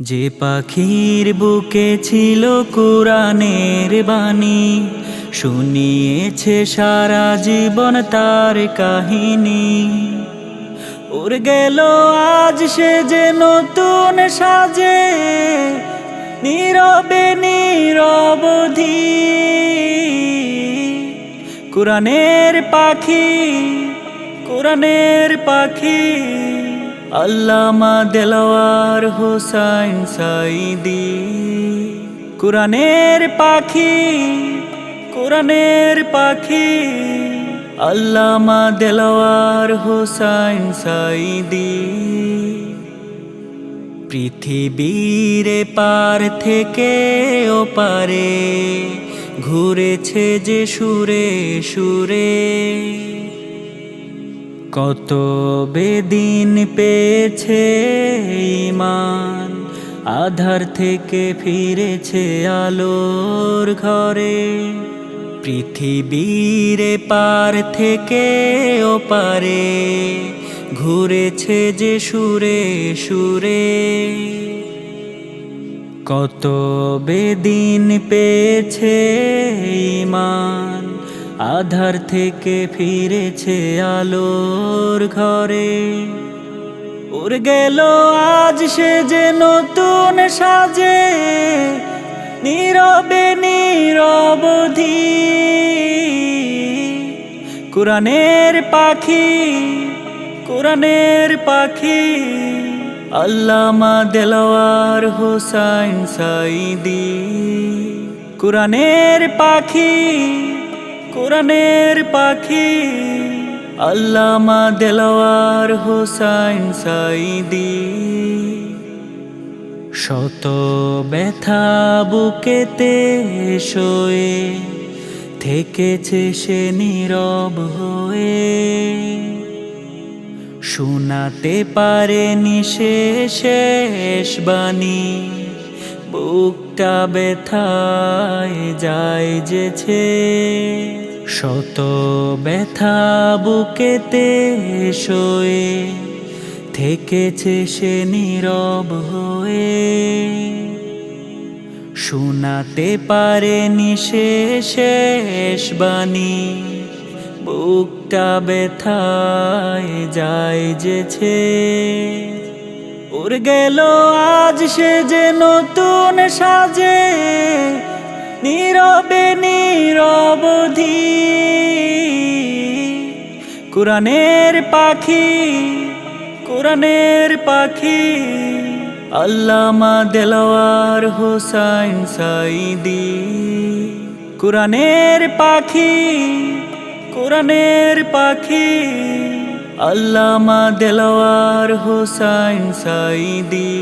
যে পাখির বুকে ছিল কোরআনের বাণী, শুনিয়েছে সারা জীবন তার কাহিনী। ওর গেল, আজ সে যে নতুন সাজে, নীরবে নীরবধি কোরআনের পাখি কোরআনের পাখি। আল্লামা দেলাওয়ার হোসাইন সাইদি কোরআনের পাখি কোরআনের পাখি। আল্লামা দেলাওয়ার হোসাইন সাইদি পৃথিবীর পার থেকে ও পারে ঘুরেছে যে সুরে সুরে। কত বেদিন পেয়েছে ইমান। আধার থেকে ফিরেছে আলোর ঘরে। পৃথিবীর পার থেকে ও পারে ঘুরেছে যে সুরে সুরে। কত বেদিন পেয়েছে ইমান। আধার থেকে ফিরেছে আলোর ঘরে। ওর গেল, আজ সে যে নতুন সাজে। নীরবে নীরবধি কোরআনের পাখি কোরআনের পাখি। আল্লামা দেলাওয়ার হোসাইন সাইদি কোরআনের পাখি কোরআনের পাখি, আল্লামা দেলাওয়ার হোসাইন সাইদি শত ব্যথা বুকেতে শোয়ে থেকেছে সে নীরব হয়ে। শোনাতে পারেনি সে শেষ বাণী, বুকটা ব্যথায় যায় যেছে। শত ব্যথা বুকেতে শোয়ে, থেকেছে সে নীরব হয়ে। শোনাতে পারেনি সে শেষ বাণী, বুকটা ব্যথায় যায় যেছে ওর গেল আজ সে যে নতুন সাজে নীরবে নীরবধি। কোরআনের পাখি কোরআনের পাখি। আল্লামা দেলাওয়ার হোসাইন সাইদি কোরআনের পাখি কোরআনের পাখি। আল্লামা দেলাওয়ার হোসাইন সাইদি